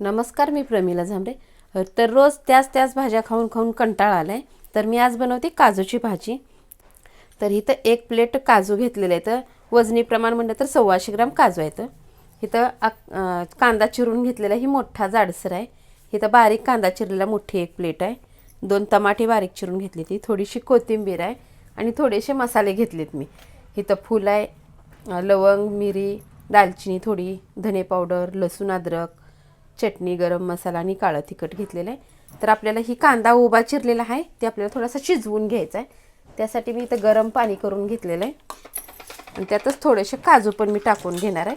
नमस्कार मी प्रमिला झांबरे. तर रोज त्याच त्याच भाज्या खाऊन खाऊन कंटाळा आला आहे तर मी आज बनवते काजूची भाजी. तर इथं एक प्लेट काजू घेतलेलं आहे. तर वजनी प्रमाण म्हणलं तर सव्वाशे ग्राम काजू आहेत. इथं अक- कांदा चिरून घेतलेला ही मोठा जाडसर आहे. इथं बारीक कांदा चिरलेला मोठी एक प्लेट आहे. दोन टमाटे बारीक चिरून घेतली ती. थोडीशी कोथिंबीर आहे आणि थोडेसे मसाले घेतलेत मी. इथं फूल आहे लवंग मिरी दालचिनी थोडी धने पावडर लसूण अद्रक चटणी गरम मसाला आणि काळं तिखट घेतलेलं आहे. तर आपल्याला ही कांदा उभा चिरलेला आहे ते आपल्याला थोडासा शिजवून घ्यायचा आहे. त्यासाठी मी इथं गरम पाणी करून घेतलेलं आहे. आणि त्यातच थोडेसे काजू पण मी टाकून घेणार आहे.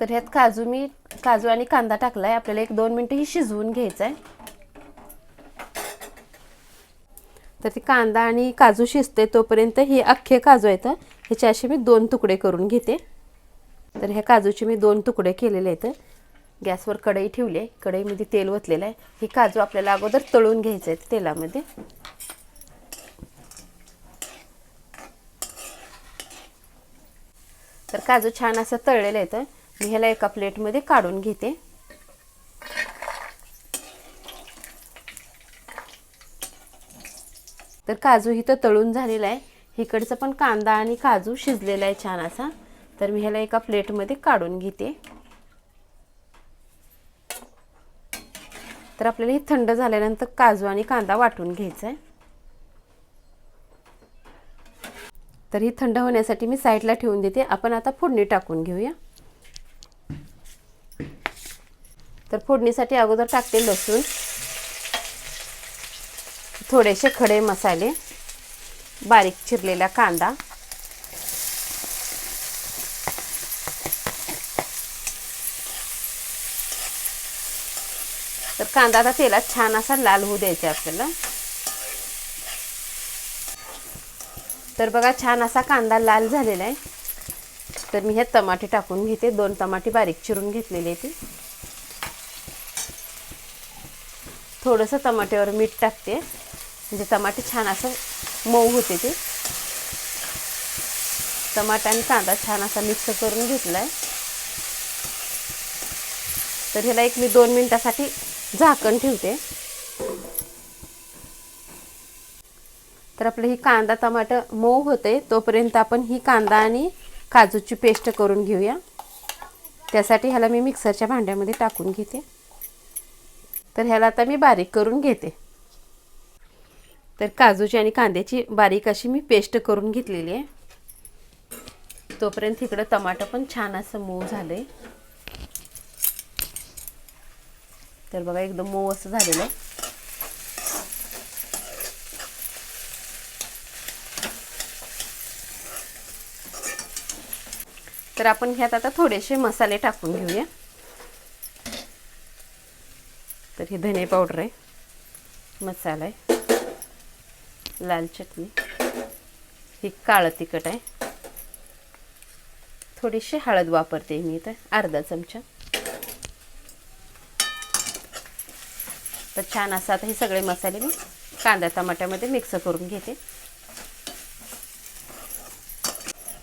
तर ह्यात काजू मी काजू आणि कांदा टाकला आहे आपल्याला एक दोन मिनटं ही शिजवून घ्यायचं आहे. तर ते कांदा आणि काजू शिजते तोपर्यंत हे अख्खे काजू आहेत ह्याचे असे मी दोन तुकडे करून घेते. तर ह्या काजूचे मी दोन तुकडे केलेले आहेत गॅसवर कढई ठेवली आहे. कढईमध्ये तेल ओतलेलं आहे. हे काजू आपल्याला अगोदर तळून घ्यायचे आहेत तेलामध्ये. तर काजू छान असं तळलेलं आहे मी ह्याला एका प्लेटमध्ये काढून घेते. तर काजू इथं तळून झालेला आहे. इकडचं पण कांदा आणि काजू शिजलेला आहे छान असा. तर मी ह्याला एका प्लेटमध्ये काढून घेते. तर आपल्याला हे थंड झाल्यानंतर काजू आणि कांदा वाटून घ्यायचा आहे. तर ही थंड होण्यासाठी मी साईडला ठेवून देते. आपण आता फोडणी टाकून घेऊया. तर फोडणीसाठी अगोदर टाकते लसूण. थोडेसे खडे मसाले बारीक चिरलेला कांदा तर कांदा आता तेलात छान असा लाल होऊ द्यायचा आपल्याला. तर बघा छान असा कांदा लाल झालेला आहे. तर मी हे टमाटे टाकून घेते. दोन टमाटे बारीक चिरून घेतलेले ते थोडंसं टमाट्यावर मीठ टाकते. म्हणजे टमाटे छान असं मऊ होते ते. टमाटा आणि कांदा छान असा मिक्स करून घेतला आहे तर ह्याला एक मी दोन मिनटासाठी झाकण ठेवते. तर आपलं ही कांदा टमाटर मऊ होते तोपर्यंत आपण ही कांदा आणि काजूची पेस्ट करून घेऊया. त्यासाठी ह्याला मी मिक्सरच्या भांड्यामध्ये टाकून घेते. तर ह्याला आता मी बारीक करून घेते. तर काजूची आणि कांद्याची बारीक अशी मी पेस्ट करून घेतलेली आहे. तोपर्यंत इकडं टमाटर पण छान असं मऊ झालं आहे तर बघा एकदम मऊ असं झालेलं आहे. तर आपण ह्यात आता थोडेसे मसाले टाकून घेऊया. तर हे धने पावडर आहे मसाला आहे. लाल चटणी. ही काळं तिखट आहे. थोडीशी हळद वापरते मी इथं अर्धा चमचा. तर छान असं आता हे सगळे मसाले मी कांदा टमाट्यामध्ये मिक्स करून घेते.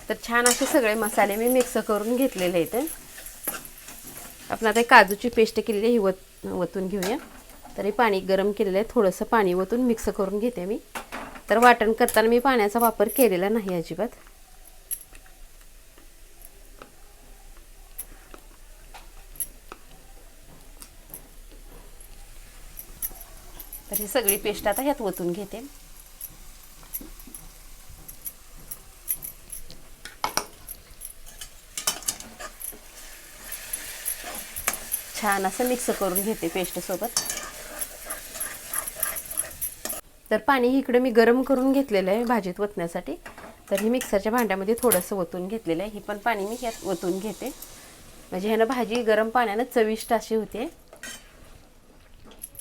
तर छान असे सगळे मसाले मी मिक्स करून घेतलेले आहेत. आपण आता काजूची पेस्ट केलेली आहे ही वत वतून घेऊया. तरी पाणी गरम केलेलं आहे थोडंसं पाणी वतून मिक्स करून घेते मी. तर वाटण करताना मी पाण्याचा वापर केलेला नाही अजिबात. तर ही सगळी पेस्ट आता ह्यात ओतून घेते. छान असं मिक्स करून घेते पेस्ट सोबत. तर पाणी इकडे मी गरम करून घेतलेलं आहे भाजीत ओतण्यासाठी तर हे मिक्सरच्या भांड्यामध्ये थोडंसं ओतून घेतलेलं आहे. ही पण पाणी मी ह्यात ओतून घेते. म्हणजे ह्यानं भाजी गरम पाण्यानं चविष्ट अशी होते.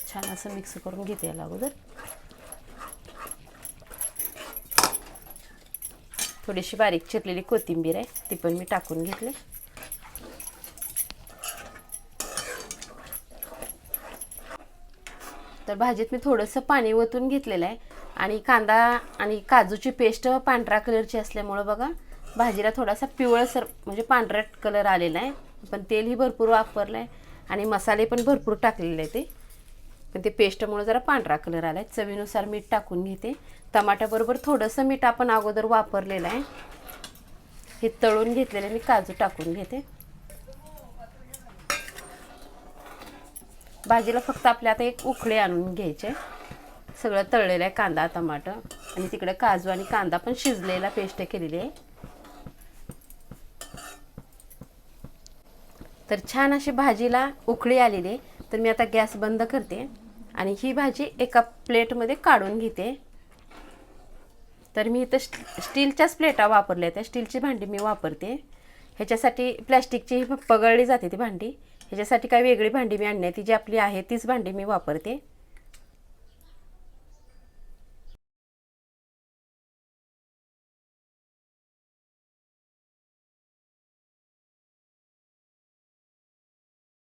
छान असं मिक्स करून घेते याला अगोदर. थोडीशी बारीक चिरलेली कोथिंबीर आहे ती पण मी टाकून घेतली. तर भाजीत मी थोडंसं पाणी ओतून घेतलेलं आहे. आणि कांदा आणि काजूची पेस्ट पांढरा कलरची असल्यामुळं बघा भाजीला थोडासा पिवळसर म्हणजे पांढरट कलर आलेला आहे. पण तेलही भरपूर वापरलं आहे आणि मसाले पण भरपूर टाकलेले आहे ते. पण ते पेस्टमुळं जरा पांढरा कलर आला आहे चवीनुसार मीठ टाकून घेते. टमाट्याबरोबर थोडंसं मीठ आपण अगोदर वापरलेलं आहे. हे तळून घेतलेले मी काजू टाकून घेते. भाजीला फक्त आपल्या आता एक उखळे आणून घ्यायचे. सगळं तळलेलं आहे कांदा टमाटर आणि तिकडे काजू आणि कांदा पण शिजलेला पेस्ट केलेली आहे. तर छान अशी भाजीला उकळी आलेली आहे. तर मी आता गॅस बंद करते. आणि ही भाजी एका प्लेटमध्ये काढून घेते. तर मी इथं स्टीलच्याच प्लेटा वापरल्या त्या स्टीलची भांडी मी वापरते. ह्याच्यासाठी प्लॅस्टिकची पगळली जाते ती भांडी. ह्याच्यासाठी काही वेगळी भांडी मी आणली ती जी आपली आहे तीच भांडी मी वापरते.